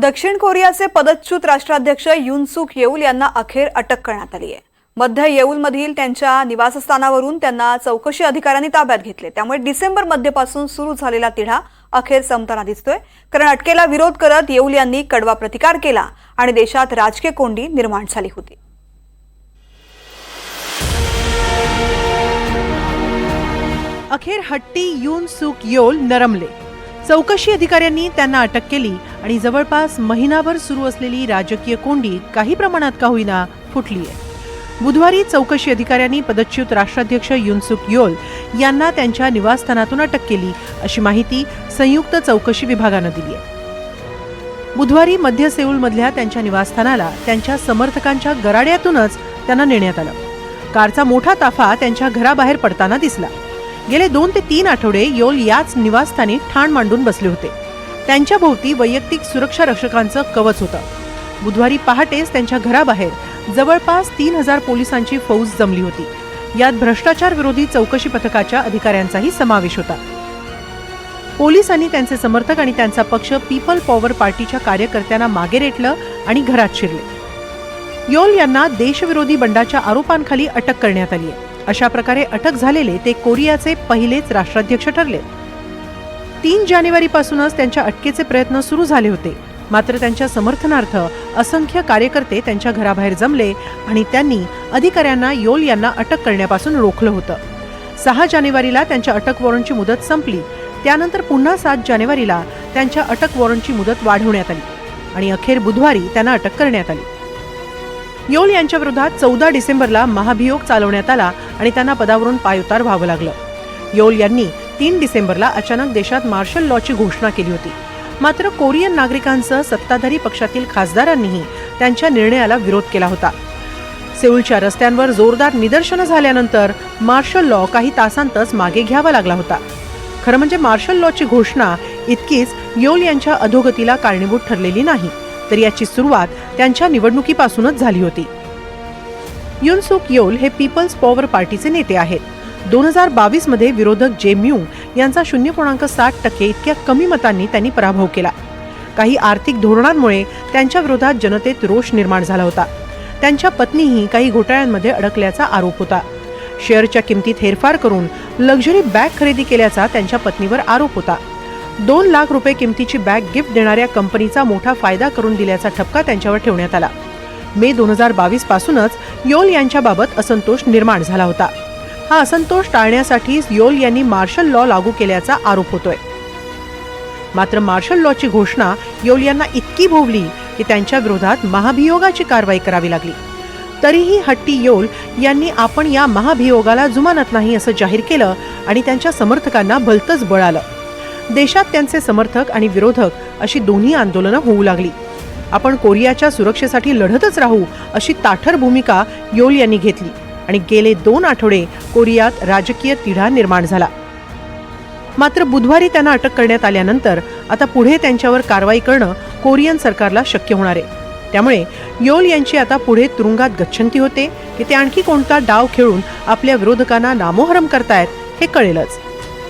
दक्षिण कोरियाचे पदच्युत राष्ट्राध्यक्ष युन सुक येऊल यांना अखेर अटक करण्यात आली आहे. मध्य येऊलमधील त्यांच्या निवासस्थानावरून त्यांना चौकशी अधिकाऱ्यांनी ताब्यात घेतले. त्यामुळे डिसेंबर मध्यपासून सुरू झालेला तिढा अखेर संपताना दिसतोय. कारण अटकेला विरोध करत येऊल यांनी कडवा प्रतिकार केला आणि देशात राजकीय कोंडी निर्माण झाली होती. अखेर हट्टी युन सुक योल नरमले. चौकशी अधिकाऱ्यांनी त्यांना अटक केली आणि जवळपास महिनाभर सुरू असलेली राजकीय कोंडी काही प्रमाणात का होईना फुटली आहे. बुधवारी चौकशी अधिकाऱ्यांनी पदच्युत राष्ट्राध्यक्ष युनसुक योल यांना त्यांच्या निवासस्थानातून अटक केली अशी माहिती संयुक्त चौकशी विभागानं दिली आहे. बुधवारी मध्य सेऊलमधल्या त्यांच्या निवासस्थानाला त्यांच्या समर्थकांच्या गराड्यातूनच त्यांना नेण्यात आलं. कारचा मोठा ताफा त्यांच्या घराबाहेर पडताना दिसला. गेले दोन ते तीन आठवडे योल याच निवासस्थानी ठाण मांडून बसले होते. त्यांच्या भोवती वैयक्तिक सुरक्षा रक्षकांचं कवच होतं. बुधवारी पहाटेच त्यांच्या घराबाहेर जवळपास तीन हजार पोलिसांची फौज जमली होती. यात भ्रष्टाचार विरोधी चौकशी पथकाच्या अधिकाऱ्यांचाही समावेश होता. पोलिसांनी त्यांचे समर्थक आणि त्यांचा पक्ष पीपल पॉवर पार्टीच्या कार्यकर्त्यांना मागे रेटलं आणि घरात शिरले. योल यांना देशविरोधी बंडाच्या आरोपांखाली अटक करण्यात आली आहे अशा प्रकारे अटक झालेले ते कोरियाचे पहिलेच राष्ट्राध्यक्ष ठरले. तीन जानेवारीपासूनच त्यांच्या अटकेचे प्रयत्न सुरू झाले होते. मात्र त्यांच्या समर्थनार्थ असंख्य कार्यकर्ते त्यांच्या घराबाहेर जमले आणि त्यांनी अधिकाऱ्यांना योल यांना अटक करण्यापासून रोखलं होतं. सहा जानेवारीला त्यांच्या अटक वॉरंटची मुदत संपली. त्यानंतर पुन्हा सात जानेवारीला त्यांच्या अटक वॉरंटची मुदत वाढवण्यात आली आणि अखेर बुधवारी त्यांना अटक करण्यात आली. योल यांच्या विरोधात चौदा डिसेंबरला महाभियोग चालवण्यात आला आणि त्यांना पदावरून पायउतार व्हावं लागलं. योल यांनी तीन डिसेंबरला अचानक देशात मार्शल लॉची घोषणा केली होती. मात्र कोरियन नागरिकांसह सत्ताधारी पक्षातील खासदारांनीही त्यांच्या निर्णयाला विरोध केला होता. सेऊलच्या रस्त्यांवर जोरदार निदर्शनं झाल्यानंतर मार्शल लॉ काही तासांतच मागे घ्यावा लागला होता. खरं म्हणजे मार्शल लॉची घोषणा इतकीच योल यांच्या अधोगतीला कारणीभूत ठरलेली नाही. तर याची सुरुवात त्यांच्या निवडणुकीपासूनच झाली होती. युनसुक योल हे पीपल्स पॉवर पार्टीचे नेते आहेत. दोन हजार बावीसमध्ये विरोधक जे म्यू यांचा शून्य पूर्णांक साठ टक्के इतक्या कमी मतांनी त्यांनी पराभव केला. काही आर्थिक धोरणांमुळे त्यांच्या विरोधात जनतेत रोष निर्माण झाला होता. त्यांच्या पत्नीही काही घोटाळ्यांमध्ये अडकल्याचा आरोप होता. शेअरच्या किमतीत हेरफार करून लक्झरी बॅग खरेदी केल्याचा त्यांच्या पत्नीवर आरोप होता. दोन लाख रुपये किमतीची बॅग गिफ्ट देणाऱ्या कंपनीचा मोठा फायदा करून दिल्याचा ठपका त्यांच्यावर ठेवण्यात आला. मे दोन हजार बावीस पासूनच योल यांच्याबाबत असंतोष निर्माण झाला होता. हा असंतोष टाळण्यासाठीच योल यांनी मार्शल लॉ लागू केल्याचा आरोप होतोय. मात्र मार्शल लॉची घोषणा योल यांना इतकी भोवली की त्यांच्या विरोधात महाभियोगाची कारवाई करावी लागली. तरीही हट्टी योल यांनी आपण या महाभियोगाला जुमानत नाही असं जाहीर केलं आणि त्यांच्या समर्थकांना भलतंच बळ आलं देशात त्यांचे समर्थक आणि विरोधक अशी दोन्ही आंदोलनं होऊ लागली. आपण कोरियाच्या सुरक्षेसाठी लढतच राहू अशी ताठर भूमिका योल यांनी घेतली आणि गेले दोन आठवडे कोरियात राजकीय तिढा निर्माण झाला. मात्र बुधवारी त्यांना अटक करण्यात आल्यानंतर आता पुढे त्यांच्यावर कारवाई करणं कोरियन सरकारला शक्य होणार आहे. त्यामुळे योल यांची आता पुढे तुरुंगात गच्छंती होते की ते आणखी कोणता डाव खेळून आपल्या विरोधकांना नामोहरम करतायत हे कळेलच.